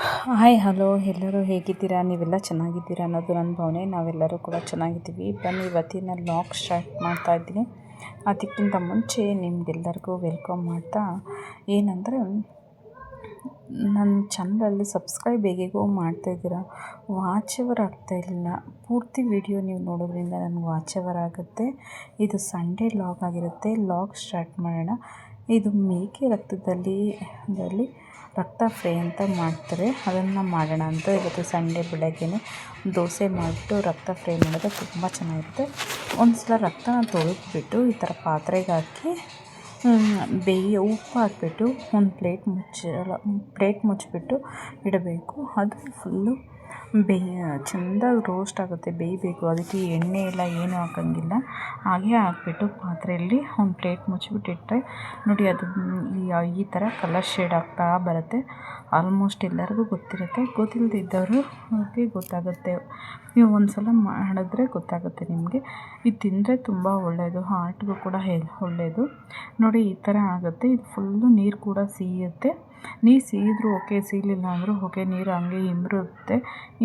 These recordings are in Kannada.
ಹಾಯ್ ಹಲೋ ಎಲ್ಲರೂ ಹೇಗಿದ್ದೀರಾ? ನೀವೆಲ್ಲ ಚೆನ್ನಾಗಿದ್ದೀರಾ ಅನ್ನೋದು ನನ್ನ ಭಾವನೆ. ನಾವೆಲ್ಲರೂ ಕೂಡ ಚೆನ್ನಾಗಿದ್ದೀವಿ. ಬನ್ನಿ, ಇವತ್ತಿನ ಲಾಗ್ ಸ್ಟಾರ್ಟ್ ಮಾಡ್ತಾ ಇದ್ದೀನಿ. ಅದಕ್ಕಿಂತ ಮುಂಚೆ ನಿಮಗೆಲ್ಲರಿಗೂ ವೆಲ್ಕಮ್ ಮಾಡ್ತಾ, ಏನಂದರೆ, ನನ್ನ ಚಾನಲಲ್ಲಿ ಸಬ್ಸ್ಕ್ರೈಬ್ ಹೇಗೇಗೋ ಮಾಡ್ತಾಯಿದ್ದೀರಾ ವಾಚ್ ಅವರ್ ಇಲ್ಲ. ಪೂರ್ತಿ ವಿಡಿಯೋ ನೀವು ನೋಡೋದ್ರಿಂದ ನನಗೆ ವಾಚ್ ಅವರ್ ಆಗುತ್ತೆ. ಇದು ಸಂಡೇ ಲಾಗ್ ಆಗಿರುತ್ತೆ. ಲಾಗ್ ಸ್ಟಾರ್ಟ್ ಮಾಡೋಣ. ಇದು ಮೇಕೆ ರಕ್ತದಲ್ಲಿ ಅದರಲ್ಲಿ ರಕ್ತ ಫ್ರೈ ಅಂತ ಮಾಡ್ತಾರೆ. ಅದನ್ನು ಮಾಡೋಣ ಅಂತ ಇವತ್ತು ಸಂಡೇ ಬೆಳಗ್ಗೆನೇ ದೋಸೆ ಮಾಡಿಬಿಟ್ಟು ರಕ್ತ ಫ್ರೈ ಮಾಡಿದ್ರೆ ತುಂಬ ಚೆನ್ನಾಗಿರುತ್ತೆ. ಒಂದು ಸಲ ರಕ್ತನ ತೊಳೆದ್ಬಿಟ್ಟು ಈ ಥರ ಪಾತ್ರೆಗೆ ಹಾಕಿ ಬೇಯ ಉಪ್ಪು ಹಾಕಿಬಿಟ್ಟು ಒಂದು ಪ್ಲೇಟ್ ಮುಚ್ಚಿ ಪ್ಲೇಟ್ ಮುಚ್ಚಿಬಿಟ್ಟು ಇಡಬೇಕು. ಅದು ಫುಲ್ಲು ಬೇಯ ಚೆಂದಾಗಿ ರೋಸ್ಟ್ ಆಗುತ್ತೆ, ಬೇಯಬೇಕು. ಅದಕ್ಕೆ ಎಣ್ಣೆ ಎಲ್ಲ ಏನೂ ಹಾಕೋಂಗಿಲ್ಲ. ಹಾಗೆ ಹಾಕ್ಬಿಟ್ಟು ಪಾತ್ರೆಯಲ್ಲಿ ಒಂದು ಪ್ಲೇಟ್ ಮುಚ್ಚಿಬಿಟ್ಟು ಇಟ್ಟರೆ ನೋಡಿ ಅದು, ಈ ಥರ ಕಲರ್ ಶೇಡ್ ಆಗ್ತಾ ಬರುತ್ತೆ. ಆಲ್ಮೋಸ್ಟ್ ಎಲ್ಲರಿಗೂ ಗೊತ್ತಿರುತ್ತೆ. ಗೊತ್ತಿಲ್ಲದಿದ್ದವರು ಅವ್ರಿಗೆ ಗೊತ್ತಾಗುತ್ತೆ. ನೀವು ಒಂದು ಸಲ ಮಾಡಿದ್ರೆ ಗೊತ್ತಾಗುತ್ತೆ ನಿಮಗೆ. ಇದು ತಿಂದರೆ ತುಂಬ ಒಳ್ಳೆಯದು ಹಾರ್ಟ್ಗೂ ಕೂಡ ಹೆ ಒಳ್ಳೆಯದು ನೋಡಿ ಈ ಥರ ಆಗುತ್ತೆ. ಇದು ಫುಲ್ಲು ನೀರು ಕೂಡ ಸಿಹಿಯುತ್ತೆ ನೀರು ಸೀದ್ರೂ ಓಕೆ ಸಿಗಲಿಲ್ಲ ಅಂದರೂ ಓಕೆ ನೀರು ಹಂಗೆ ಇಂಬ್ರುತ್ತೆ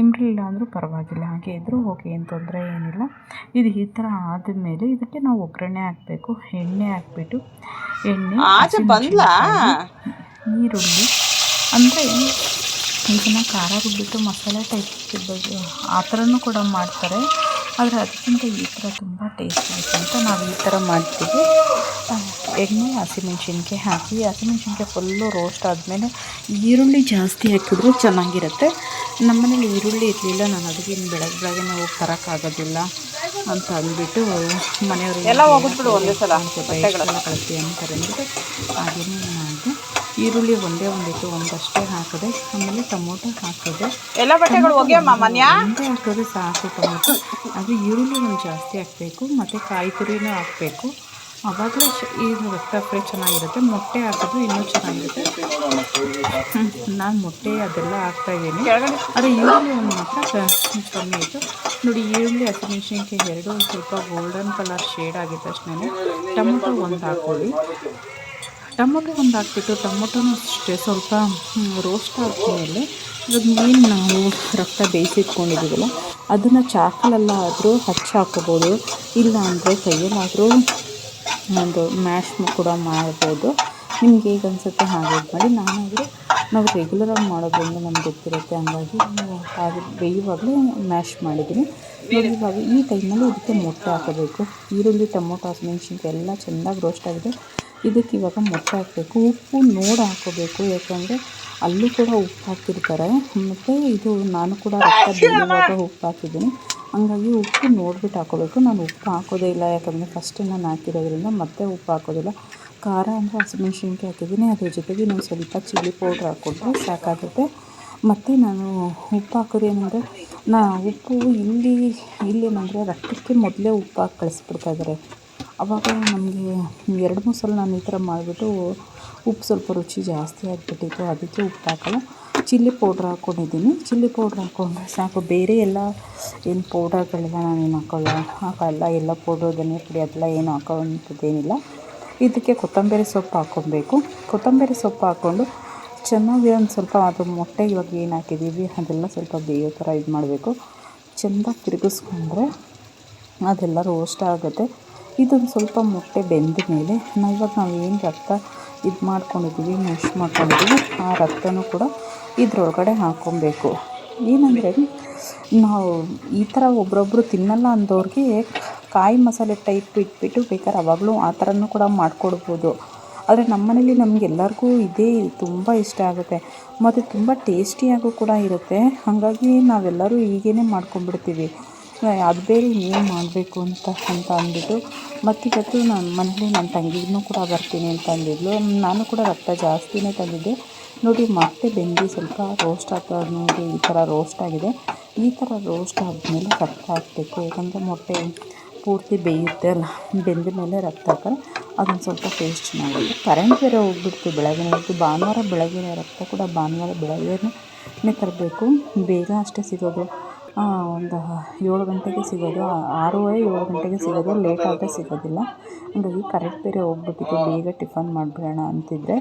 ಇಂಬ್ರಲಿಲ್ಲ ಅಂದರೂ ಪರವಾಗಿಲ್ಲ ಹಾಗೆ ಇದ್ದರೂ ಓಕೆ ಏನು ತೊಂದರೆ ಏನಿಲ್ಲ. ಇದು ಈ ಥರ ಆದಮೇಲೆ ಇದಕ್ಕೆ ನಾವು ಒಗ್ಗರಣೆ ಹಾಕಬೇಕು ಎಣ್ಣೆ ಹಾಕ್ಬಿಟ್ಟು ಎಣ್ಣೆ ಈರುಳ್ಳಿ. ಅಂದರೆ ಇದನ್ನು ಖಾರ ರುಬ್ಬಿಟ್ಟು ಮಸಾಲೆ ಟೈಪ್ ಆ ಥರನೂ ಕೂಡ ಮಾಡ್ತಾರೆ. ಆದರೆ ಅದಕ್ಕಿಂತ ಈ ಥರ ತುಂಬ ಟೇಸ್ಟ್ ಆಯಿತು ಅಂತ ನಾವು ಈ ಥರ ಮಾಡ್ತೀವಿ. ಎಣ್ಣೆ ಹಸಿಮೆಣ್ಸಿನ್ಕಾಯಿ ಹಾಕಿ ಹಸಿಮೆಣ್ಸಿನ್ಕಾಯಿ ಫುಲ್ಲು ರೋಸ್ಟ್ ಆದಮೇಲೆ ಈರುಳ್ಳಿ ಜಾಸ್ತಿ ಹಾಕಿದ್ರು ಚೆನ್ನಾಗಿರುತ್ತೆ. ನಮ್ಮನೇಲಿ ಈರುಳ್ಳಿ ಇರಲಿಲ್ಲ ನಾನು ಅದಕ್ಕೆ ಬೆಳಗ್ಗೆ ಬೆಳಗ್ಗೆ ನಾವು ತರೋಕ್ಕಾಗೋದಿಲ್ಲ ಅಂತ ಅಂದ್ಬಿಟ್ಟು ಮನೆಯವರು ಎಲ್ಲ ಹೋಗ್ಬಿಟ್ಟು ಒಂದೇ ಸಲ. ಕಳಿಸ್ತೀವಿ ಅಂತಾರೆ ಅಂದ್ಬಿಟ್ಟು ಮಾಡಿದೆ ಈರುಳ್ಳಿ ಒಂದೇ ಒಂದಿತ್ತು ಒಂದಷ್ಟೇ ಹಾಕಿದೆ. ಆಮೇಲೆ ಟೊಮೊಟೊ ಹಾಕಿದೆ. ಎಲ್ಲ ಬಟ್ಟೆಗಳು ಒಂದೇ ಹಾಕಿದ್ರೆ ಸಾಕು ಟೊಮೊಟೊ. ಅದು ಈರುಳ್ಳಿ ಒಂದು ಜಾಸ್ತಿ ಹಾಕಬೇಕು ಮತ್ತು ಕಾಯಿ ತುರಿನೂ ಹಾಕಬೇಕು ಅವಾಗ ಇದು ಫ್ರೈ ಚೆನ್ನಾಗಿರುತ್ತೆ ಮೊಟ್ಟೆ ಹಾಕಿದ್ರು ಇನ್ನೂ ಚೆನ್ನಾಗಿರುತ್ತೆ. ನಾನು ಮೊಟ್ಟೆ ಅದೆಲ್ಲ ಹಾಕ್ತಾಯಿದ್ದೀನಿ ಆದರೆ ಈರುಳ್ಳಿ ಒಂದು ಮಾತ್ರ ಕಮ್ಮಿ ಇತ್ತು. ನೋಡಿ ಈರುಳ್ಳಿ ಹಸಿಮೆಣಸಿನ್ಕಾಯಿ ಎರಡು ಸ್ವಲ್ಪ ಗೋಲ್ಡನ್ ಕಲರ್ ಶೇಡ್ ಆಗಿದ ತಕ್ಷಣ ಟೊಮೊಟೊ ಒಂದು ಹಾಕ್ಕೊಳ್ಳಿ. ಟೊಮೊಟೊ ಒಂದು ಹಾಕ್ಬಿಟ್ಟು ಟೊಮೊಟೊನೂ ಅಷ್ಟೇ ಸ್ವಲ್ಪ ರೋಸ್ಟ್ ಆದಮೇಲೆ ಇವಾಗ ಮೀನು ನಾವು ರಕ್ತ ಬೇಯಿಸಿಟ್ಕೊಂಡಿದ್ದೀವಲ್ಲ, ಅದನ್ನು ಚಾಕಲಲ್ಲಾದರೂ ಹಚ್ಚಿ ಹಾಕೋಬೋದು. ಇಲ್ಲ ಅಂದರೆ ಕೈಯಲ್ಲಾದರೂ ಒಂದು ಮ್ಯಾಶ್ ಕೂಡ ಮಾಡ್ಬೋದು. ನಿಮ್ಗೆ ಹೇಗೆ ಅನಿಸುತ್ತೆ ಹಾಗೆ ಮಾಡಿ. ನಾನಾದರೂ ನಾವು ರೆಗ್ಯುಲರಾಗಿ ಮಾಡೋದ್ರಿಂದ ನಮ್ಗೆ ಗೊತ್ತಿರುತ್ತೆ, ಹಂಗಾಗಿ ಅದು ಬೇಯುವಾಗಲೇ ಮ್ಯಾಶ್ ಮಾಡಿದ್ದೀನಿ. ಇವಾಗ ಈ ಟೈಮಲ್ಲಿ ಇದಕ್ಕೆ ಮೊಟ್ಟೆ ಹಾಕೋಬೇಕು. ಈರುಳ್ಳಿ, ಟೊಮೊಟೊ, ಹಸಿಮೆಣ್ಸಿನ್ಕಾಯಿ ಎಲ್ಲ ಚೆನ್ನಾಗಿ ರೋಸ್ಟ್ ಆಗಿದೆ. ಇದಕ್ಕೆ ಇವಾಗ ಮೊಟ್ಟೆ ಹಾಕಬೇಕು. ಉಪ್ಪು ನೋಡಿ ಹಾಕೋಬೇಕು ಯಾಕಂದರೆ ಅಲ್ಲೂ ಕೂಡ ಉಪ್ಪು ಹಾಕಿರ್ತಾರೆ ಮತ್ತು ಇದು ನಾನು ಕೂಡ ರಕ್ತ ಬೇಯುವಾಗ ಉಪ್ಪು ಹಾಕಿದ್ದೀನಿ. ಹಂಗಾಗಿ ಉಪ್ಪು ನೋಡ್ಬಿಟ್ಟು ಹಾಕೋಬೇಕು ನಾನು ಉಪ್ಪು ಹಾಕೋದೇ ಇಲ್ಲ. ಯಾಕಂದರೆ ಫಸ್ಟೇ ನಾನು ಹಾಕಿರೋದ್ರಿಂದ ಮತ್ತೆ ಉಪ್ಪು ಹಾಕೋದಿಲ್ಲ. ಖಾರ ಅಂದರೆ ಹಸಿಮೆಣ್ಸಿನ್ಕಾಯಿ ಹಾಕಿದ್ದೀನಿ. ಅದ್ರ ಜೊತೆಗೆ ಇನ್ನೊಂದು ಸ್ವಲ್ಪ ಚಿಲ್ಲಿ ಪೌಡ್ರ್ ಹಾಕ್ಕೊಂಡ್ರೆ ಸಾಕಾಗುತ್ತೆ. ಮತ್ತು ನಾನು ಉಪ್ಪು ಹಾಕೋದು ಏನಂದರೆ, ನಾ ಉಪ್ಪು ಇಲ್ಲಿ ಇಲ್ಲೇನಂದರೆ ರಕ್ತಕ್ಕೆ ಮೊದಲೇ ಉಪ್ಪು ಹಾಕಿ ಕಳಿಸ್ಬಿಡ್ತಾಯಿದ್ದಾರೆ ಆವಾಗ ನಮಗೆ ಎರಡು ಮೂರು ಸಲ ನಾನು ಈ ಥರ ಮಾಡಿಬಿಟ್ಟು ಉಪ್ಪು ಸ್ವಲ್ಪ ರುಚಿ ಜಾಸ್ತಿ ಆಗಿಬಿಟ್ಟಿತ್ತು. ಅದಕ್ಕೆ ಉಪ್ಪು ಹಾಕಲ್ಲ. ಚಿಲ್ಲಿ ಪೌಡ್ರ್ ಹಾಕ್ಕೊಂಡಿದ್ದೀನಿ. ಚಿಲ್ಲಿ ಪೌಡ್ರ್ ಹಾಕ್ಕೊಂಡ್ರೆ ಸಾಕು. ಬೇರೆ ಎಲ್ಲ ಏನು ಪೌಡರ್ಗಳೆಲ್ಲ ನಾನೇನು ಹಾಕೋಲ್ಲ. ಹಾಕೋಲ್ಲ. ಎಲ್ಲ ಪೌಡ್ರು ಧನಿಯಾ ಪುಡಿ ಅದೆಲ್ಲ ಏನು ಹಾಕೋವಂಥದ್ದೇನಿಲ್ಲ. ಇದಕ್ಕೆ ಕೊತ್ತಂಬರಿ ಸೊಪ್ಪು ಹಾಕ್ಕೊಬೇಕು. ಕೊತ್ತಂಬರಿ ಸೊಪ್ಪು ಹಾಕ್ಕೊಂಡು ಚೆನ್ನಾಗಿ ಒಂದು ಸ್ವಲ್ಪ ಅದು ಮೊಟ್ಟೆ ಇವಾಗ ಏನು ಹಾಕಿದ್ದೀವಿ, ಅದೆಲ್ಲ ಸ್ವಲ್ಪ ಬೇಯೋ ಥರ ಇದು ಮಾಡಬೇಕು ಚೆಂದಾಗಿ ತಿರುಗಿಸ್ಕೊಂಡ್ರೆ ಅದೆಲ್ಲ ರೋಸ್ಟ್ ಆಗುತ್ತೆ. ಇದೊಂದು ಸ್ವಲ್ಪ ಮೊಟ್ಟೆ ಬೆಂದ ಮೇಲೆ ನಾವು ಇವಾಗ ನಾವು ಏನು ರಕ್ತ ಇದು ಮಾಡ್ಕೊಂಡಿದ್ದೀವಿ ಮ್ಯಾಶ್ ಮಾಡ್ಕೊಂಡಿದ್ದೀವಿ, ಆ ರಕ್ತನೂ ಕೂಡ ಇದ್ರೊಳಗಡೆ ಹಾಕ್ಕೊಬೇಕು. ಏನಂದರೆ, ನಾವು ಈ ಥರ ಒಬ್ರೊಬ್ಬರು ತಿನ್ನಲ್ಲ ಅಂದವ್ರಿಗೆ ಕಾಯಿ ಮಸಾಲೆ ಟೈಪ್ ಇಟ್ಬಿಟ್ಟು ಬೇಕಾದ್ರೆ ಅವಾಗಲೂ ಆ ಥರನೂ ಕೂಡ ಮಾಡಿಕೊಡ್ಬೋದು. ಆದರೆ ನಮ್ಮ ಮನೇಲಿ ನಮಗೆಲ್ಲರಿಗೂ ಇದೇ ತುಂಬ ಇಷ್ಟ ಆಗುತ್ತೆ. ಮತ್ತು ತುಂಬ ಟೇಸ್ಟಿಯಾಗೂ ಕೂಡ ಇರುತ್ತೆ. ಹಾಗಾಗಿ ನಾವೆಲ್ಲರೂ ಹೀಗೇ ಮಾಡ್ಕೊಂಡ್ಬಿಡ್ತೀವಿ. ಅದು ಬೇರೆ ಏನು ಮಾಡಬೇಕು ಅಂತ ಅಂತ ಅಂದ್ಬಿಟ್ಟು ಮತ್ತು ಇವತ್ತು ನನ್ನ ಮನೇಲಿ ನನ್ನ ತಂಗಿಗೂ ಕೂಡ ಬರ್ತೀನಿ ಅಂತ ಅಂದಿದ್ಲು. ನಾನು ಕೂಡ ರಕ್ತ ಜಾಸ್ತಿನೇ ತಂದಿದ್ದೆ. ನೋಡಿ, ಮತ್ತೆ ಬೆಂದಿ ಸ್ವಲ್ಪ ರೋಸ್ಟ್ ಆಗ್ತಾ ನೋಡಿ, ಈ ಥರ ರೋಸ್ಟ್ ಆಗಿದೆ. ಈ ಥರ ರೋಸ್ಟ್ ಆದಮೇಲೆ ರಕ್ತ ಹಾಕಬೇಕು. ಯಾಕಂದರೆ ಮೊಟ್ಟೆ ಪೂರ್ತಿ ಬೇಯುತ್ತೆ ಅಲ್ಲ, ಬೆಂದ ಮೇಲೆ ರಕ್ತ ಹಾಕಿದ್ರೆ ಅದೊಂದು ಸ್ವಲ್ಪ ಟೇಸ್ಟ್ ಚೆನ್ನಾಗುತ್ತೆ ಕರೆಂಟ್ ಬೇರೆ ಹೋಗ್ಬಿಡ್ತು ಬೆಳಗ್ಗೆ ಹೊತ್ತು ಭಾನುವಾರ ಬೆಳಗ್ಗೆ ರಕ್ತ ಕೂಡ ಭಾನುವಾರ ಬೆಳಗ್ಗೆನೇ ತರಬೇಕು ಬೇಗ ಅಷ್ಟೇ ಸಿಗೋದು. ಒಂದು ಏಳು ಗಂಟೆಗೆ ಸಿಗೋದು ಆರೂವರೆ ಏಳು ಗಂಟೆಗೆ ಸಿಗೋದು ಲೇಟ್ ಆದರೆ ಸಿಗೋದಿಲ್ಲ. ಹಾಗಾಗಿ ಕರೆಂಟ್ ಬೇರೆ ಹೋಗ್ಬಿಟ್ಟಿತ್ತು ಬೇಗ ಟಿಫನ್ ಮಾಡಿಬಿಡೋಣ ಅಂತಿದ್ರೆ.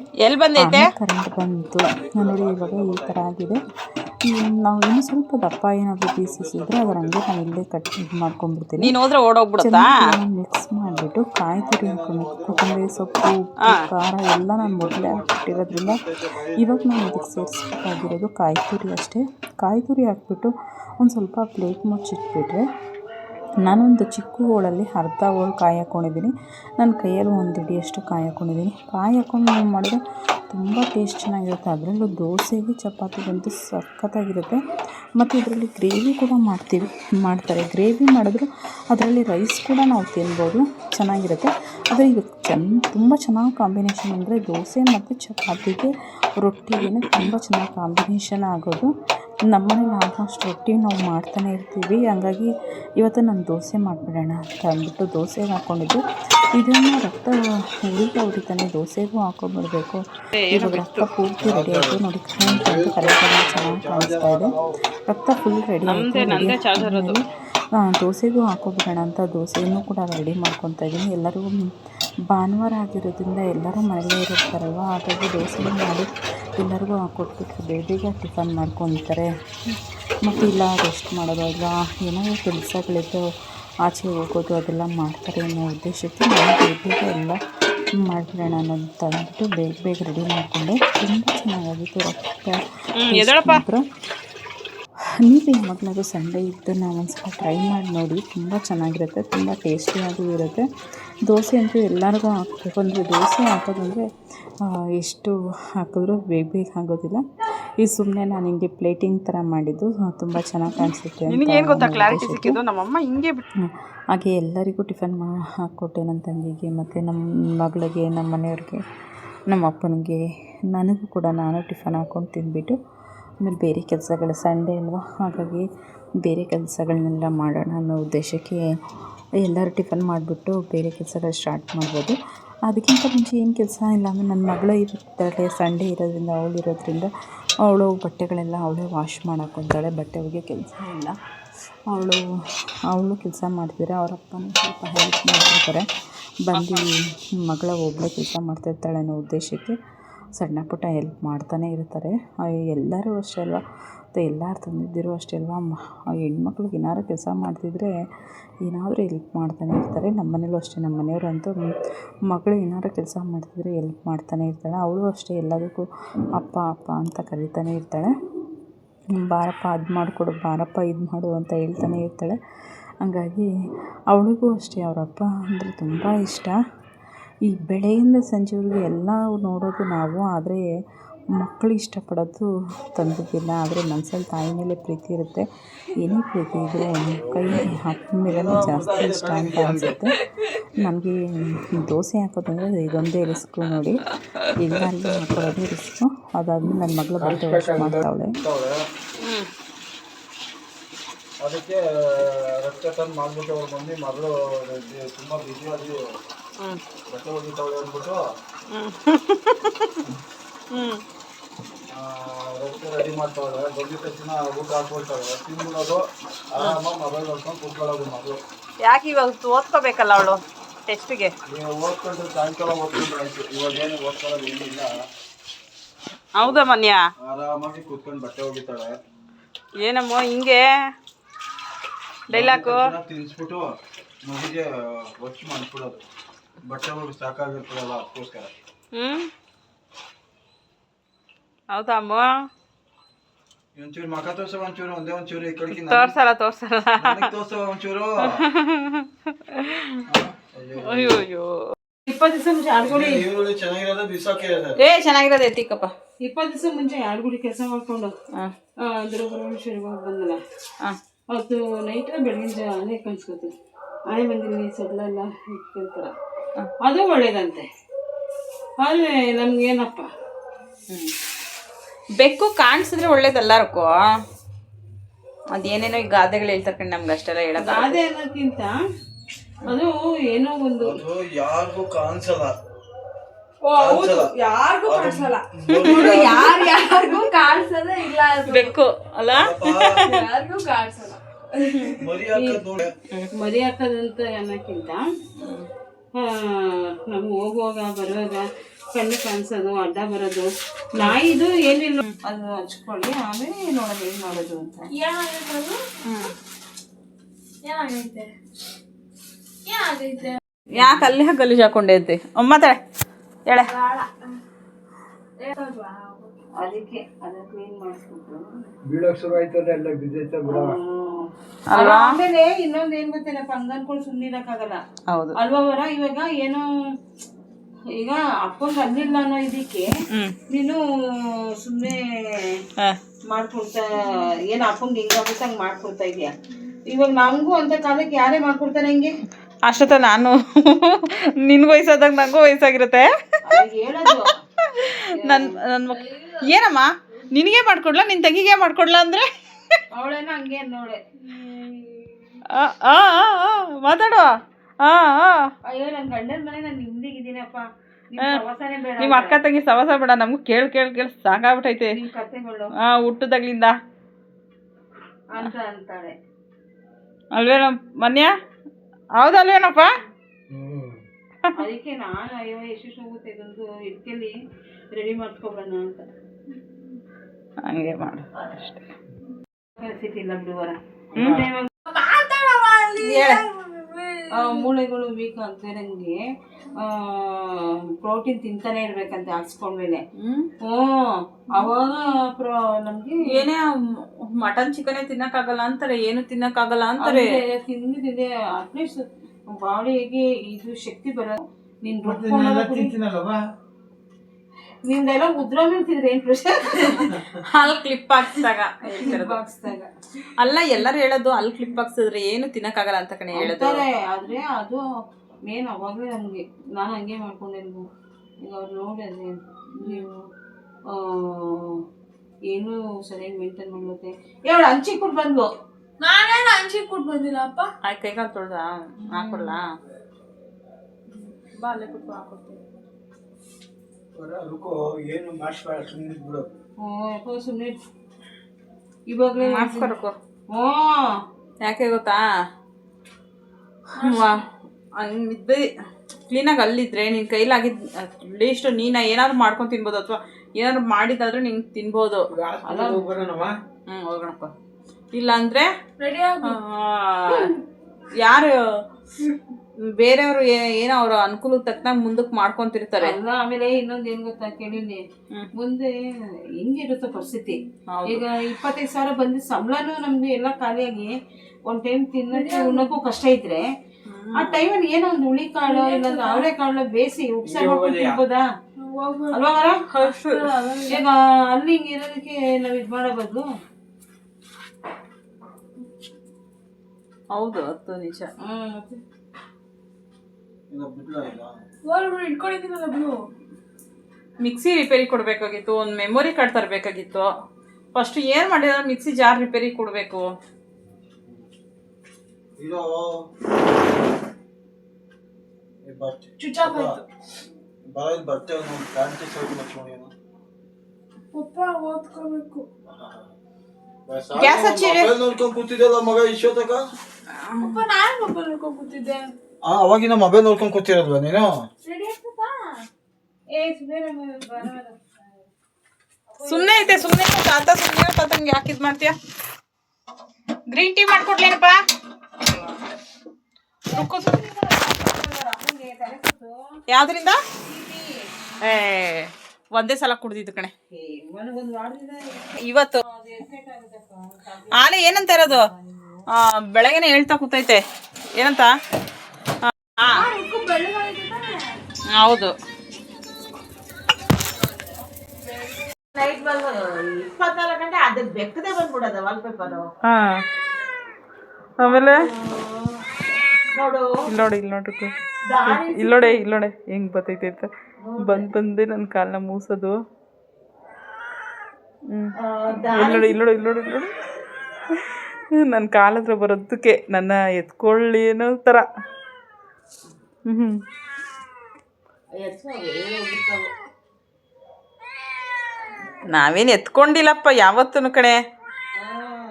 ಕರೆಂಟ್ ಬಂತು. ನೋಡಿ ಇವಾಗ ಈ ಥರ ಆಗಿದೆ. ನಾವು ಇನ್ನು ಸ್ವಲ್ಪ ದಪ್ಪ ಏನಾದರೂ ಪೀಸಸ್ ಇದ್ದರೆ ಅದರ ಹಂಗೆ ನಾನು ಇಲ್ಲೇ ಕಟ್ ಇದು ಮಾಡ್ಕೊಂಡ್ಬಿಡ್ತೀನಿ. ನೀನು ಹೋದ್ರೆ ಓಡೋಗ್ಬಿಡುತ್ತಾ? ಮಿಕ್ಸ್ ಮಾಡಿಬಿಟ್ಟು ಕಾಯಿ ತುರಿ ಕೊತ್ತಂಬರಿ ಸೊಪ್ಪು ಖಾರ ಎಲ್ಲ ನಾನು ಮೊದಲೇ ಹಾಕ್ಬಿಟ್ಟಿರೋದ್ರಿಂದ ಇವಾಗ ನಾನು ಇದಕ್ಕೆ ಸೇರಿಸ್ಬೇಕಾಗಿರೋದು ಕಾಯಿ ತುರಿ ಅಷ್ಟೇ. ಕಾಯಿ ತುರಿ ಹಾಕ್ಬಿಟ್ಟು ಒಂದು ಸ್ವಲ್ಪ ಪ್ಲೇಟ್ ಮುಚ್ಚಿಟ್ಬಿಟ್ರೆ ನಾನೊಂದು ಚಿಕ್ಕ ಹೋಳಲ್ಲಿ ಅರ್ಧ ಹೋಳು ಕಾಯಿ ಹಾಕ್ಕೊಂಡಿದ್ದೀನಿ ನನ್ನ ಕೈಯಲ್ಲಿ ಒಂದು ಹಿಡಿಯಷ್ಟು ಕಾಯಿ ಹಾಕ್ಕೊಂಡಿದ್ದೀನಿ ಕಾಯಿ ಹಾಕ್ಕೊಂಡು ಮಾಡಿದ್ರೆ ತುಂಬ ಟೇಸ್ಟ್ ಚೆನ್ನಾಗಿರುತ್ತೆ. ಅದರಲ್ಲೂ ದೋಸೆಗೆ ಚಪಾತಿಗಂತೂ ಸಖತ್ತಾಗಿರುತ್ತೆ. ಮತ್ತು ಇದರಲ್ಲಿ ಗ್ರೇವಿ ಕೂಡ ಮಾಡ್ತೀವಿ, ಮಾಡ್ತಾರೆ. ಗ್ರೇವಿ ಮಾಡಿದ್ರು ಅದರಲ್ಲಿ ರೈಸ್ ಕೂಡ ನಾವು ತಿನ್ಬೋದು, ಚೆನ್ನಾಗಿರುತ್ತೆ. ಆದರೆ ಇದು ಚೆನ್ನ ತುಂಬ ಚೆನ್ನಾಗಿ ಕಾಂಬಿನೇಷನ್ ಅಂದರೆ ದೋಸೆ ಮತ್ತು ಚಪಾತಿಗೆ ರೊಟ್ಟಿಗೆ ತುಂಬ ಚೆನ್ನಾಗಿ ಕಾಂಬಿನೇಷನ್ ಆಗೋದು. ನಮ್ಮನೇಲಿ ಆಲ್ಮೋಸ್ಟ್ ರೊಟ್ಟಿ ನಾವು ಮಾಡ್ತಾನೆ ಇರ್ತೀವಿ. ಹಂಗಾಗಿ ಇವತ್ತು ನಾನು ದೋಸೆ ಮಾಡಿಬಿಡೋಣ ಅಂತ ಅಂದ್ಬಿಟ್ಟು ದೋಸೆಗೆ ಹಾಕ್ಕೊಂಡಿದ್ದು ಇದನ್ನು ರಕ್ತ ಉರಿತಾ ಉರಿತಾನೆ ದೋಸೆಗೂ ಹಾಕೊಂಡ್ಬಿಡ್ಬೇಕು. ಇವಾಗ ರಕ್ತ ಪೂರ್ತಿ ರೆಡಿ ಆಯಿತು. ನೋಡಿ ಚೆನ್ನಾಗಿ ಕಲೆಕ್ಟ್ ಚೆನ್ನಾಗಿ ಕಾಣಿಸ್ತಾ ಇದೆ. ರಕ್ತ ಫುಲ್ ರೆಡಿ ಆಯಿತು. ದೋಸೆಗೂ ಹಾಕೋಬಿಡೋಣ ಅಂತ ದೋಸೆಯನ್ನು ಕೂಡ ರೆಡಿ ಮಾಡ್ಕೊತಾ ಇದ್ದೀನಿ ಎಲ್ಲರಿಗೂ ಭಾನುವಾರ ಆಗಿರೋದ್ರಿಂದ ಎಲ್ಲರೂ ಮನೆಯಲ್ಲೇ ಇರ್ತಾರಲ್ವ ಹಾಗಾಗಿ ದೋಸೆ ಮಾಡಿ ಎಲ್ಲರಿಗೂ ಹಾಕ್ಕೊಟ್ಬಿಟ್ರೆ ಬೇಗ ಟಿಫನ್ ಮಾಡ್ಕೊತಾರೆ. ಮತ್ತು ಇಲ್ಲ ರೆಸ್ಟ್ ಮಾಡೋದು ಇಲ್ಲ ಏನಾದರೂ ಕೆಲಸಗಳಿದ್ದು ಆಚೆ ಹೋಗೋದು ಅದೆಲ್ಲ ಮಾಡ್ತಾರೆ ಅನ್ನೋ ಉದ್ದೇಶಕ್ಕೆ ನಾನು ಬೇಗ ಬೇಗ ಎಲ್ಲ ಮಾಡ್ಬಿಡೋಣ ಅನ್ನೋದು ಅಂದ್ಬಿಟ್ಟು ಬೇಗ ಬೇಗ ರೆಡಿ ಮಾಡಿಕೊಂಡೆ. ತುಂಬ ಚೆನ್ನಾಗಾಗಿತ್ತು ರಕ್ತ taste ಮಾತ್ರ. ಸಂಡೇ ಇದ್ದು ನಾವು ಒಂದು ಒಂದ್ಸಲ ಟ್ರೈ ಮಾಡಿ ನೋಡಿ. ತುಂಬ ಚೆನ್ನಾಗಿರುತ್ತೆ ತುಂಬ ಟೇಸ್ಟಿಯಾಗೂ ಇರುತ್ತೆ. ದೋಸೆ ಅಂತೂ ಎಲ್ಲರಿಗೂ ಹಾಕಬೇಕು. ಅಂದರೆ ದೋಸೆ ಹಾಕೋದಂದರೆ ಎಷ್ಟು ಹಾಕಿದ್ರೂ ಬೇಗ ಬೇಗ ಆಗೋದಿಲ್ಲ. ಈ ಸುಮ್ಮನೆ ನಾನು ಹಿಂಗೆ ಪ್ಲೇಟಿಂಗ್ ಥರ ಮಾಡಿದ್ದು ತುಂಬ ಚೆನ್ನಾಗಿ ಕಾಣಿಸುತ್ತೆ. ಹಾಗೆ ಎಲ್ಲರಿಗೂ ಟಿಫನ್ ಮಾ ಹಾಕ್ಕೊಟ್ಟೆ ನನ್ನ ತಂಗಿಗೆ ಮತ್ತು ನಮ್ಮ ಮಗಳಿಗೆ ನಮ್ಮ ಮನೆಯವ್ರಿಗೆ ನಮ್ಮ ಅಪ್ಪನಿಗೆ. ನನಗೂ ಕೂಡ ನಾನು ಟಿಫನ್ ಹಾಕ್ಕೊಂಡು ತಿಂದ್ಬಿಟ್ಟು ಆಮೇಲೆ ಬೇರೆ ಕೆಲಸಗಳು ಸಂಡೇ ಅಲ್ವಾ? ಹಾಗಾಗಿ ಬೇರೆ ಕೆಲಸಗಳನ್ನೆಲ್ಲ ಮಾಡೋಣ ಅನ್ನೋ ಉದ್ದೇಶಕ್ಕೆ ಎಲ್ಲರೂ ಟಿಫನ್ ಮಾಡಿಬಿಟ್ಟು ಬೇರೆ ಕೆಲಸಗಳು ಸ್ಟಾರ್ಟ್ ಮಾಡ್ಬೋದು. ಅದಕ್ಕಿಂತ ಮುಂಚೆ ಏನು ಕೆಲಸ ಇಲ್ಲ ಅಂದರೆ ನನ್ನ ಮಗಳೇ ಇರ್ತಾಳೆ, ಸಂಡೇ ಇರೋದ್ರಿಂದ, ಅವಳು ಇರೋದ್ರಿಂದ ಅವಳು ಬಟ್ಟೆಗಳೆಲ್ಲ ಅವಳೇ ವಾಶ್ ಮಾಡಾಕೊಂತಾಳೆ ಬಟ್ಟೆ ಒಗೆಯೋ ಕೆಲಸ ಇಲ್ಲ. ಅವಳು ಅವಳು ಕೆಲಸ ಮಾಡ್ತಿದ್ದಾರೆ ಅವ್ರ ಅಪ್ಪನೂ ಸ್ವಲ್ಪ ಹೆಲ್ಪ್ ಮಾಡ್ತಿರ್ತಾರೆ ಬಂದು ಮಗಳ ಒಬ್ಬಳೇ ಕೆಲಸ ಮಾಡ್ತಿರ್ತಾಳೆ ಅನ್ನೋ ಉದ್ದೇಶಕ್ಕೆ ಸಣ್ಣ ಪುಟ್ಟ ಹೆಲ್ಪ್ ಮಾಡ್ತಾನೆ ಇರ್ತಾರೆ. ಎಲ್ಲರೂ ಅಷ್ಟೇ ಅಲ್ವಾ? ಮತ್ತು ಎಲ್ಲರ ತಂದಿದ್ದಿರು ಅಷ್ಟೇ ಅಲ್ವಾ? ಹೆಣ್ಮಕ್ಳಿಗೆ ಏನಾದ್ರು ಕೆಲಸ ಮಾಡ್ತಿದ್ರೆ ಏನಾದರೂ ಹೆಲ್ಪ್ ಮಾಡ್ತಾನೆ ಇರ್ತಾರೆ. ನಮ್ಮ ಮನೇಲೂ ಅಷ್ಟೇ ನಮ್ಮ ಮನೆಯವರಂತೂ ಮಗಳು ಏನಾದ್ರು ಕೆಲಸ ಮಾಡ್ತಿದ್ರೆ ಹೆಲ್ಪ್ ಮಾಡ್ತಾನೆ ಇರ್ತಾಳೆ. ಅವಳು ಅಷ್ಟೇ, ಎಲ್ಲದಕ್ಕೂ ಅಪ್ಪ ಅಪ್ಪ ಅಂತ ಕರಿತಾನೆ ಇರ್ತಾಳೆ. ಬಾರಪ್ಪ, ಅದು ಮಾಡಿಕೊಡು, ಬಾರಪ್ಪ, ಇದು ಮಾಡು ಅಂತ ಹೇಳ್ತಾನೆ ಇರ್ತಾಳೆ. ಹಂಗಾಗಿ ಅವಳಿಗೂ ಅಷ್ಟೇ, ಅವರಪ್ಪ ಅಂದರೆ ತುಂಬ ಇಷ್ಟ. ಈ ಬೆಳೆಯಿಂದ ಸಂಜೆವರೆಗೂ ಎಲ್ಲ ನೋಡೋದು ನಾವು ಆದರೆ ಮಕ್ಕಳು ಇಷ್ಟಪಡೋದು ತಂದದ್ದಿಲ್ಲ. ಆದರೆ ಮನ್ಸಲ್ಲಿ ತಾಯಿ ಮೇಲೆ ಪ್ರೀತಿ ಇರುತ್ತೆ. ಏನೇ ಪ್ರೀತಿ ಇದ್ದರೆ ಕೈ ಅಪ್ಪನ ಮೇಲೆ ಜಾಸ್ತಿ ಇಷ್ಟ ಅಂತ ಅನಿಸುತ್ತೆ. ನಮಗೆ ದೋಸೆ ಹಾಕೋದಂದರೆ ಇದೊಂದೇ ರಿಸ್ಕು ನೋಡಿ. ಇಲ್ಲ ಅಲ್ಲಿ ಹಾಕೊಳ್ಳೋದೇ ರಿಸ್ಕು. ಅದಾದ್ಮೇಲೆ ನನ್ನ ಮಗಳು ಬಟ್ಟೆ ವಾಶ್ ಮಾಡ್ತಾವಳೆ. ಅದಕ್ಕೆ ರಕ್ತ ತಂದು ಮಾಡಿಬಿಟ್ಟು ಅವ್ರ ಮಮ್ಮಿ ಮಗಳು ತುಂಬ ತುಂಬಾ ಬಿಸಿ ಆಗಿ ಬಟ್ಟೆ ಒಗಿತಾವಳೆ ಅಂದ್ಬಿಟ್ಟು ಆ, ರಕ್ತ ರೆಡಿ ಮಾಡ್ತಾವಳೆ ಬಂದಿದ ತಕ್ಷಣ ಊಟ ಹಾಕ್ಬಿಡ್ತಾಳೆ ತಿನ್ಬಿಡೋದು ಆರಾಮಾಗಿ ಮೊಬೈಲ್ ನೋಡ್ಕೊಂಡು ಕೂತ್ಕೊಳ್ಳೋದು ಮಗಳು ಯಾಕೆ ಇವಾಗ ಓದ್ಕೋಬೇಕಲ್ಲ ಅವಳು ಟೆಸ್ಟಿಗೆ? ನೀವು ಓದ್ಕೊಂಡ್ರೆ ಸಾಯಂಕಾಲ ಓದ್ಕೊಂಡು ಆಯ್ತು. ಇವಾಗ ಏನು ಓದ್ಕೊಳ್ಳೋದು ಏನಿಲ್ಲ. ಹೌದಾ ಮನ್ಯ? ಆರಾಮಾಗಿ ಕೂತ್ಕೊಂಡು ಬಟ್ಟೆ ಒಗಿತಾಳೆ. ಏನಮ್ಮ ಹಿಂಗೆ? ಡೈಲಾಕು? ತಿನ್ಸ್ಬಿಟ್ಟು ಮಗುಗೆ ಒಚ್ಚು ಮಾಡಿಸ್ಬಿಡೋದು ಬಟ್ಟೆ ಹೋಗಿ ಸಾಕಾಗಿರ್ತದಲ್ಲ ಅದಕ್ಕೋಸ್ಕರ. ಹ್ಮ್? ಹೌದಾ ಅಮ್ಮ ಒಂಚೂರು ಮಕ ತೋರ್ಸ ಒಂಚೂರು ಒಂದೇ ಒಂಚೂರು ಈ ಕಡೆಗೆ ತೋರ್ಸಲ್ಲ ತೋರ್ಸಲ್ಲ. ಒಂಚೂರು. ಅಯ್ಯೋ. ಅಯ್ಯೋ ಇಪ್ಪತ್ತು ದಿವಸ ಮುಂಚೆ ಆಡ್ಗುಡಿ. ಈರುಳ್ಳಿ ಚೆನ್ನಾಗಿರೋದು ಬಿಸಾಕಿ ಏ ಚೆನ್ನಾಗಿರೋದು ಎತ್ತಿಕಪ್ಪ ಇಪ್ಪತ್ತು ದಿವಸ ಮುಂಚೆ ಆಡ್ಗುಡಿ ಕೆಲಸ ಮಾಡ್ಕೊಂಡು ದುರ್ಗಪರಮೇಶ್ವರಿಗೆ ಹೋಗಿ ಬಂದಲ್ಲ. ಹಾಂ. ಅವತ್ತು ನೈಟ್ ಬೆಳಗಿನ ಜಾವ ಹಣೆ ಕನ್ಸ್ಕೊತು ಹಣೆ ಬಂದಿಲ್ಲಿ ಸೊಡ್ಲೆಲ್ಲ ಇಟ್ಕೊಳ್ತಾರ ಅದು ಒಳ್ಳೇದಂತೆ. ಆದರೆ ನಮ್ಗೇನಪ್ಪ? ಬೆಕ್ಕು ಕಾಣಿಸಿದ್ರೆ ಒಳ್ಳೇದಲ್ಲಾರಕ್ಕೋ ಅದೇನೇನೋ ಈ ಗಾದೆಗಳು ಹೇಳ್ತಾರ ಕಣ್ ನಮ್ಗೆ ಅಷ್ಟೆಲ್ಲ ಹೇಳೋದು ಗಾದೆ ಅನ್ನೋಕ್ಕಿಂತ ಅದು ಏನೋ ಒಂದು ಅದು ಯಾರಿಗೂ ಕಾಣಿಸಲ್ಲ. ಯಾರಿಗೂ ಕಾಣಿಸಲ್ಲ. ಬೆಕ್ಕು ಅಲ್ಲ? ಯಾರಿಗೂ ಕಾಣಿಸಲ್ಲ. ಮರಿ ಹಾಕದಂತ ನೋಡಿ. ಮರಿ ಹಾಕೋದಂತ ಅನ್ನೋಕ್ಕಿಂತ ನಮ್ಗೆ ಹೋಗುವಾಗ ಬರುವಾಗ ಕಣ್ಣು ಕಾಣಿಸೋದು ಅಡ್ಡ ಬರೋದು ನಾಯಿದು ಏನಿಲ್ಲ. ಅದು ಹಚ್ಕೊಳ್ಳಿ ಆಮೇಲೆ ನೋಡೋದು ಏನು ಮಾಡೋದು ಅಂತ. ಯಾಕೆ ಅಲ್ಲಿ ಗಲೀಜು ಹಾಕೊಂಡೆ ಅಂತೆ? ಮತ್ತೆ ಹೇಳೆ. ಅದಕ್ಕೆ ಅದನ್ನ ಕ್ಲೀನ್ ಮಾಡಿಸ್ಬಿಟ್ಟು ಬೀಳಕ್ ಶುರು ಆಯ್ತದೆ ಎಲ್ಲ ಬಿದ್ದೈತೆ ಬಿಡ ಅಲ್ವಾ? ಆಮೇಲೆ ಇನ್ನೊಂದ್ ಏನ್ ಗೊತ್ತಿಲ್ಲ ಹಂಗನ್ಕೊಂಡು ಸುಮ್ಮನೆ ಇರಕ್ಕಾಗಲ್ಲ. ಹೌದು. ಅಲ್ವಾ ವರ ಇವಾಗ ಏನೋ ಈಗ ಅಪ್ಪಂಗ್ ಅಂದಿಲ್ಲ ಅನ್ನೋ ಇದಕ್ಕೆ ನೀನು ಸುಮ್ಮನೆ. ಮಾಡ್ಕೊಡ್ತಾ ಏನ್ ಅಪ್ಪಂಗ್ ಹಿಂಗಾಗುತ್ತೆ ಹಂಗ್ ಮಾಡ್ಕೊಡ್ತಾ ಇದೀಯ? ಇವಾಗ ನಮಗೂ ಅಂತ ಕಾಲಕ್ಕೆ ಯಾರೇ ಮಾಡ್ಕೊಡ್ತಾರೆ ಹಂಗೆ? ಅಷ್ಟೊತ್ತ ನಾನು ನಿನ್ ವಯಸ್ಸಾದಾಗ ನಂಗೂ ವಯಸ್ಸಾಗಿರುತ್ತೆ. ನನ್ನ ನನ್ನ ಏನಮ್ಮ? ನಿನಗೆ ಮಾಡ್ಕೊಡ್ಲಾ ನಿನ್ ತಂಗಿಗೆ ಮಾಡ್ಕೊಡ್ಲಾ ಅಂದರೆ? ಅವಳೇನ ಹಂಗೆ ನೋಡೆ. ಆ ಅಯ್ಯೋ ನನ್ನ ಗಂಡನ ಮನೆ ನಾನು ಬೇಡ ನಿಮ್ಮ ಅಕ್ಕ ತಂಗಿ ಸವಸ ಬೇಡ ನಮಗೂ ಕೇಳಿ ಕೇಳಿ ಕೇಳಿ ಸಾಕಾಗ್ಬಿಟ್ಟೈತೆ ಹಾ ಹುಟ್ಟದಾಗ್ಲಿಂದ. ಅಂತ ಅಂತಾಳೆ ಅಲ್ವೇನ ಮನ್ಯ? ಹೌದಲ್ವೇನಪ್ಪ ಅದಕ್ಕೆ ನಾನು ಅಯ್ಯೋ ಎಷ್ಟು ಹೋಗುತ್ತೆ ಇದೊಂದು ಇದಕ್ಕೆ ರೆಡಿ ಮಾಡ್ಕೊಬೋಣ ಅಂತ. ಹಂಗೆ ಮಾಡು ಅಷ್ಟೇ. ಮೂಳೆಗಳು ವೀಕ್ ಆಗ್ತಿರಂಗೆ ಪ್ರೋಟೀನ್ ತಿಂತಾನೆ ಇರ್ಬೇಕಂತ ಹಾಕ್ಸ್ಕೊಂಡ್ಮೇಲೆ. ಅವಾಗ ನಮ್ಗೆ ಏನೇ ಮಟನ್ ಚಿಕನೇ ತಿನ್ನಕ್ಕಾಗಲ್ಲ ಅಂತಾರೆ ಏನು ತಿನ್ನಕ್ಕಾಗಲ್ಲ ಅಂತಾರೆ. ತಿಂದೆ ಅಟ್ಲೀಸ್ಟ್ ಬಾಡಿಗೆ ಇದು ಶಕ್ತಿ ಬರೋದು. ನೀನ್ ನಿಂದೆಲ್ಲ ಉದ್ರ ಮೇಲೆ ಏನ್ ಪ್ರಶ್ನೆ ಅಲ್ಲಿ ಕ್ಲಿಪ್ ಹಾಕ್ಸಿದಾಗ ಅಲ್ಲ ಎಲ್ಲರೂ ಹೇಳೋದು ಅಲ್ಲಿ ಕ್ಲಿಪ್ ಹಾಕ್ಸಿದ್ರೆ ಏನು ತಿನ್ನಕ್ಕಾಗಲ್ಲ ಅಂತ ಕಣೆ ಹೇಳೋದು. ಆದ್ರೆ ಅದು ಮೇನ್ ಅವಾಗಲೇ ನಮ್ಗೆ ನಾನು ಹಂಗೆ ಮಾಡ್ಕೊಂಡಿಲ್ವು ಈಗ ಅವ್ರು ನೋಡಿ ಅದೇ. ನೀವು ಆ, ಏನು ಸರಿಯಾಗಿ ಮೇಂಟೈನ್ ಮಾಡ್ಲತ್ತೆ. ಹೇಳು ಅಂಚಿ ಕೊಟ್ಟು ಬಂದ್ಲು. ನಾನೇನು ಅಂಚಿ ಕೊಟ್ಟು ಬಂದಿಲ್ಲಪ್ಪ? ಆಯ್ತು ಕೈಕಾಲು ತೊಳ್ದ? ಹಾಕೊಡ್ಲಾ? ಬಾ ಅಲ್ಲೇ ಕೊಟ್ಟು ಹಾಕೊಡ್ತೀನಿ. ರುಕೋ ಏನು ಮಾಡಿಸ್ಬೇಡ ಸುಮ್ಮನೆ ಬಿಡು. ಹ್ಞೂ ಯಾಕೋ ಸುಮ್ಮನೆ ಇವಾಗಲೇ ಮಾಡಿಸ್ಕೊರಕು ಹ್ಞೂ. ಯಾಕೆ ಗೊತ್ತಾ? ಇದ್ದೆ ಕ್ಲೀನಾಗಿ ಅಲ್ಲಿದ್ರೆ ನಿನ್ನ ಕೈಲಾಗಿದ್ ಅಟ್ಲೀಸ್ಟ್ ನೀನು ಏನಾದ್ರು ಮಾಡ್ಕೊಂಡು ತಿನ್ಬೋದು ಅಥವಾ ಏನಾದ್ರು ಮಾಡಿದಾದ್ರೆ ನಿಂಗೆ ತಿನ್ಬೋದು. ಹ್ಞೂ ಹೋಗೋಣಪ್ಪ. ಇಲ್ಲಾಂದರೆ ರೆಡಿ ಆಗಿ. ಯಾರು? ಬೇರೆಯವರು ಏನೋ ಅವ್ರ ಅನುಕೂಲಕ್ಕೆ ತಕ್ಕನಾಗ ಮುಂದಕ್ಕೆ ಮಾಡ್ಕೊಂತಿರ್ತಾರೆ. ಅಲ್ಲ ಆಮೇಲೆ ಇನ್ನೊಂದ್ ಏನ್ ಗೊತ್ತಾ ಕೇಳಿನಿ ಮುಂದೆ ಹೆಂಗಿರುತ್ತೆ ಪರಿಸ್ಥಿತಿ? ಈಗ ಇಪ್ಪತ್ತೈದು ಸಾವಿರ ಬಂದಿದ್ದ ಸಂಬಳನೂ ನಮ್ಗೆ ಎಲ್ಲ ಖಾಲಿಯಾಗಿ ಒಂದ್ ಟೈಮ್ ತಿನ್ನಕ್ಕೆ ಉಣ್ಣಕ್ಕೂ ಕಷ್ಟ ಇದ್ರೆ ಆ ಟೈಮಲ್ಲಿ ಏನೋ ಒಂದು ಹುಳಿ ಕಾಳು ಇಲ್ಲಾಂದ್ರೆ ಅವಳೆ ಕಾಳು ಬೇಯಿಸಿ ಉಪ್ಸಾರು ಮಾಡ್ಕೊಂಡು ತಿನ್ಬೋದಾ? ಅಲ್ವಾ ಈಗ ಅಲ್ಲಿ ಹಿಂಗೆ ಇರೋದಕ್ಕೆ ನಾವ್ ಇದ್ ಮಾಡೋ ಬದಲು? ಹೌದು ಅದು ನಿಜ ಹ್ಮ್ ಈಗ ಬಿಡ್ಲ ಈಗ ಓಲ್ ಇಟ್ಕೊಂಡಿದ್ದೀನಲ್ಲ ಬ್ಲೂ ಮಿಕ್ಸಿ ರಿಪೇರಿ ಕೊಡಬೇಕಾಗಿತ್ತು ಒಂದು ಮೆಮೊರಿ ಕಾರ್ಡ್ ತರಬೇಕಾಗಿತ್ತು. ಫಸ್ಟ್ ಏನು ಮಾಡಿದ್ರೆ ಮಿಕ್ಸಿ ಜಾರ್ ರಿಪೇರಿ ಕೊಡಬೇಕು. ಗ್ಯಾಸ್. ಮೊಬೈಲ್ ನೋಡ್ಕೊಂಡ್ ಕೂತಿದ್ದಲ್ಲ ಮಗ ಇಷ್ಟೊತ್ತಕ? ನಾನು ಮೊಬೈಲ್ ನೋಡ್ಕೊಂಡು ಕೂತಿದ್ದೆ. ಅವಾಗಿನ ಮೊಬೈಲ್ ನೋಡ್ಕೊಂಡು ಕೂತಿರೋದ್ವಾ ನೀನು? ಸುಮ್ಮನೆ ಐತೆ ಸುಮ್ಮನೆ ತಾತ ಸುಮ್ಮನೆ ತಾತಂಗೆ ಯಾಕೆ ಇದು ಮಾಡ್ತೀಯ? ಗ್ರೀನ್ ಟೀ ಮಾಡ್ಕೊಡ್ಲೇನಪ್ಪ ರುಕ್ಕು ಯಾವ್ದ್ರಿಂದ? ಏ ಒಂದೇ ಸಲ ಕುಡ್ದಿದ್ದು ಕಣೆ. ಇವತ್ತು ಆಲೆ ಏನಂತ ಇರೋದು? ಆ, ಬೆಳಗ್ಗೆನೆ ಹೇಳ್ತಾ ಕೂತೈತೆ. ಏನಂತ? ಹೌದು. ನೈಟ್ ಬಲ್ಬ್ ಇಪ್ಪತ್ನಾಲ್ಕು ಗಂಟೆ ಅದು ಬೆಕ್ಕದೆ ಬಂದ್ಬಿಡೋದ ವಾಲ್ಪೇಪರು ಹಾ. ಆಮೇಲೆ? ನೋಡು. ಇಲ್ಲಿ ನೋಡಿ ಇಲ್ಲಿ ನೋಡ್ರಿ ಇಲ್ಲೋಡೆ ಇಲ್ಲೋಡೆ ಹೆಂಗ್ ಬತೈತೆ ಅಂತ. ಬಂದ್ ಬಂದೆ ನನ್ನ ಕಾಲ್ನ ಮೂಸೋದು ಹ್ಮ್. ಇಲ್ಲೋಡಿ ಇಲ್ಲ ನೋಡಿ ನೋಡಿ ನನ್ನ ಕಾಲ ಹತ್ರ ಬರೋದಕ್ಕೆ ನನ್ನ ಎತ್ಕೊಳ್ಳಿ ಅನ್ನೋ ಥರ. ಹ್ಞೂ ನಾವೇನು ಎತ್ಕೊಂಡಿಲ್ಲಪ್ಪ ಯಾವತ್ತೂ ಕಣೆ.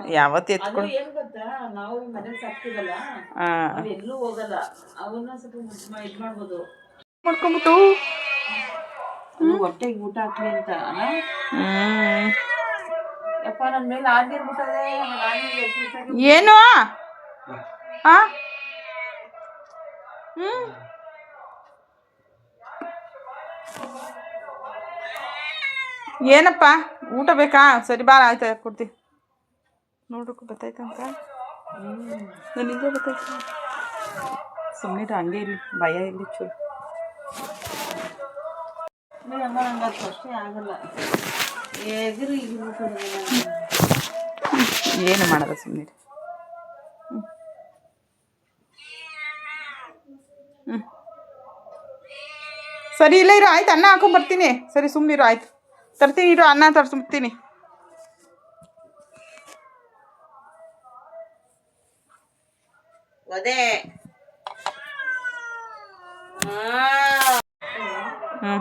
ಯಾವತ್ತು ಎತ್ಕೊಂಡು ಏನ್ ಗೊತ್ತಾ? ನಾವು ಮನೇಲಿ ಸಾಕ್ತಿವಲ್ಲ? ಹಾಂ. ಎಲ್ಲೂ ಹೋಗಲ್ಲ. ಅವನ್ನ ಸ್ವಲ್ಪ ಇದ್ ಮಾಡ್ಬೋದು. ಮಾಡ್ಕೊಂಬಿಟ್ಟು. ಹೊಟ್ಟೆಗೆ ಊಟ ಹಾಕ್ಲಿ ಅಂತ ಯಪ್ಪ ಮೇಲೆ ಆಗಿರ್ಬಿಟ್ಟದೆ ಏನು? ಹಾ? ಹ್ಮ್. ಏನಪ್ಪ? ಊಟ ಬೇಕಾ? ಸರಿ ಬಾ ಆಯ್ತು ಕೊಡ್ತೀವಿ ನೋಡ್ಬೇಕು ಬತ್ತಾಯ್ತಂತ? ನನಗೆ ಬತ್ತಾಯ್ತು? ಸುಮ್ಮನೆ ಹಂಗೆ ಇರಲಿ ಭಯ ಇರಲಿ ಚೂರು. ಏನು ಮಾಡಲ್ಲ ಸುಮ್ಮನೆ ಹ್ಞೂ ಸರಿ ಇಲ್ಲ ಇರು ಆಯ್ತು ಅನ್ನ ಹಾಕೊಂಡ್ಬರ್ತೀನಿ ಸರಿ ಸುಮ್ಮನಿರೋ ಆಯ್ತು. ತರ್ತೀನಿ ಇರು ಅನ್ನ ತರ್ಸ್ಬಿಡ್ತೀನಿ ಹ್ಞೂ